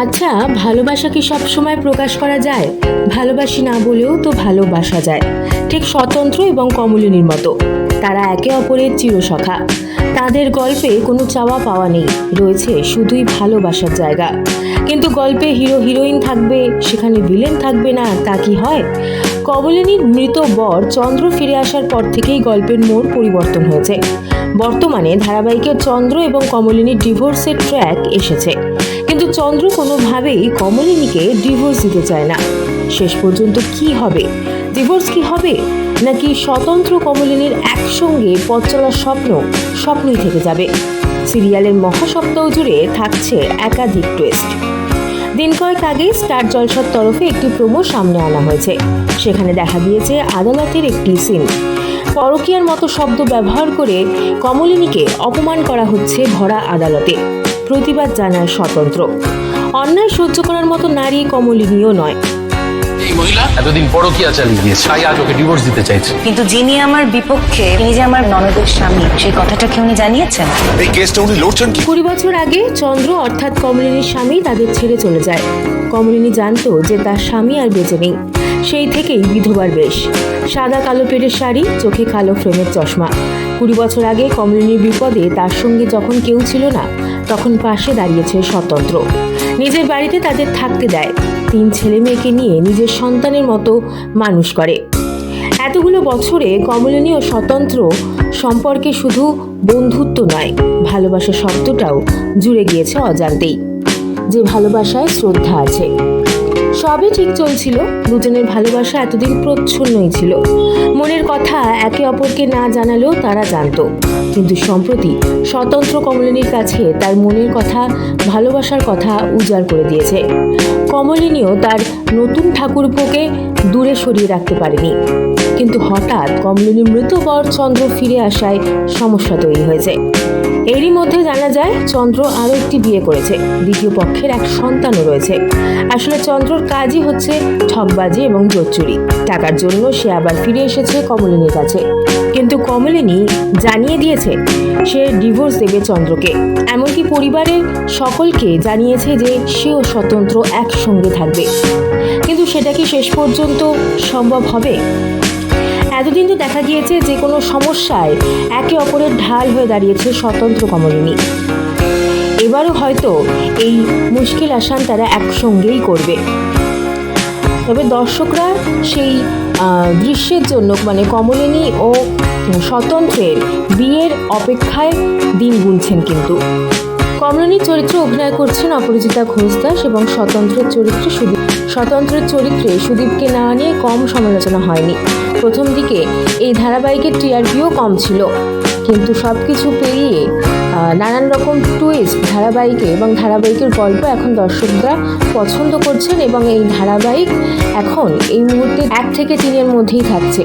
আচ্ছা ভালোবাসা কি সব সময় প্রকাশ করা যায়? ভালোবাসি না বলেও তো ভালোবাসা যায়। ঠিক স্বতন্ত্র এবং কমলিনীর মতো। তারা একে অপরের চিরসখা। তাদের গল্পে কোনো চাওয়া পাওয়া নেই। রয়েছে শুধুই ভালোবাসার জায়গা। কিন্তু গল্পে হিরো, হিরোইন থাকবে, সেখানে ভিলেন থাকবে না, তা কি হয়? কমলিনীর মৃত বর চন্দ্র ফিরে আসার পর থেকেই গল্পের মোড় পরিবর্তন হয়েছে। বর্তমানে ধারাবাহিকের চন্দ্র এবং কমলিনীর ডিভোর্সের ট্র্যাক এসেছে। চন্দ্র কোনোভাবেই কমলিনীকে ডিভোর্স দিতে চায় না। শেষ পর্যন্ত কি হবে? ডিভোর্স কি হবে? নাকি স্বতন্ত্র কমলিনীর একসঙ্গে পথ চলার স্বপ্ন স্বপ্নই থেকে যাবে? সিরিয়ালের মহাসপ্তাহ জুড়ে থাকছে একাধিক টুইস্ট দিন কয়েক আগে স্টার জলসার তরফে একটি প্রোমো সামনে আনা হয়েছে। সেখানে দেখা গিয়েছে আদালতের একটি সিন পরকীয়ার মতো শব্দ ব্যবহার করে কমলিনীকে অপমান করা হচ্ছে ভরা আদালতে। প্রতিবাদ জানায় স্বতন্ত্র। অন্যায় সহ্য করার মতো নারী কমলিনীয় নয়। মহিলা? এতদিন পরকিয়া চালিয়ে গিয়েছে। তাই আজ ওকে ডিভোর্স দিতে চাইছে। কিন্তু যিনি আমার বিপক্ষে তিনি যে আমার ননদের স্বামী সেই কথাটা কি উনি জানিয়েছেন? এই কেসটা উনি লড়ছেন কি? কুড়ি বছর আগে চন্দ্র অর্থাৎ কমলিনীর স্বামী তাদের ছেড়ে চলে যায়। কমলিনী জানতো যে তার স্বামী আর বেঁচে নেই। সেই থেকেই বিধবার বেশ। সাদা কালো পেটের শাড়ি চোখে কালো ফ্রেমের চশমা। কুড়ি বছর আগে কমলিনীর বিপদে তার সঙ্গে যখন কেউ ছিল না তখন পাশে দাঁড়িয়েছে স্বতন্ত্র। নিজের বাড়িতে তাদের থাকতে দেয়। তিন ছেলে মেয়েকে নিয়ে নিজের সন্তানের মতো মানুষ করে। এতগুলো বছরে কমলিনী ও স্বতন্ত্র সম্পর্কে শুধু বন্ধুত্ব নয় ভালোবাসা শব্দটাও জুড়ে গিয়েছে অজান্তেই। যে ভালোবাসায় শ্রদ্ধা আছে। সবই ঠিক চলছিল। দুজনের ভালোবাসা এতদিন প্রচ্ছন্নই ছিল। মনের কথা একে অপরকে না জানালেও তারা জানত। কিন্তু সম্প্রতি স্বতন্ত্র কমলিনীর কাছে তার মনের কথা, ভালোবাসার কথা উজাড় করে দিয়েছে। কমলিনীও তার নতুন ঠাকুরপোকে দূরে সরিয়ে রাখতে পারেনি। কিন্তু হঠাৎ কমলিনীর মৃত বর চন্দ্র ফিরে আসায় সমস্যা তৈরি হয়েছে। এরই মধ্যে জানা যায়, চন্দ্র আরও একটি বিয়ে করেছে। দ্বিতীয় পক্ষের এক সন্তানও রয়েছে। আসলে চন্দ্রর কাজই হচ্ছে ঠকবাজি এবং জোচ্চুরি টাকার জন্য সে আবার ফিরে এসেছে কমলিনীর কাছে। কিন্তু কমলিনী জানিয়ে দিয়েছে, সে ডিভোর্স দেবে চন্দ্রকে। এমনকি পরিবারের সকলকে জানিয়েছে যে সেও স্বতন্ত্র একসঙ্গে থাকবে। কিন্তু সেটা কি শেষ পর্যন্ত সম্ভব হবে? এতদিন তো দেখা গিয়েছে যে কোনো সমস্যায় একে অপরের ঢাল হয়ে দাঁড়িয়েছে স্বতন্ত্র কমলিনী। এবারও হয়তো এই মুশকিল আসান তারা একসঙ্গেই করবে। তবে দর্শকরা সেই দৃশ্যের জন্য মানে কমলিনী ও স্বতন্ত্রের বিয়ের অপেক্ষায় দিন গুনছেন কিন্তু। কমলিনীর চরিত্রে অভিনয় করছেন অপরাজিতা ঘোষদাস এবং স্বতন্ত্রের চরিত্রে সুদীপ, স্বতন্ত্রের চরিত্রে সুদীপকে না নিয়ে কম সমালোচনা হয়নি। প্রথম দিকে এই ধারাবাহিকের টিআরপিও কম ছিল। কিন্তু সব কিছু পেরিয়ে নানান রকম টুইস্ট ধারাবাহিকে এবং ধারাবাহিকের গল্প এখন দর্শকরা পছন্দ করছেন এবং এই ধারাবাহিক এখন এই মুহূর্তে এক থেকে তিনের মধ্যেই থাকছে।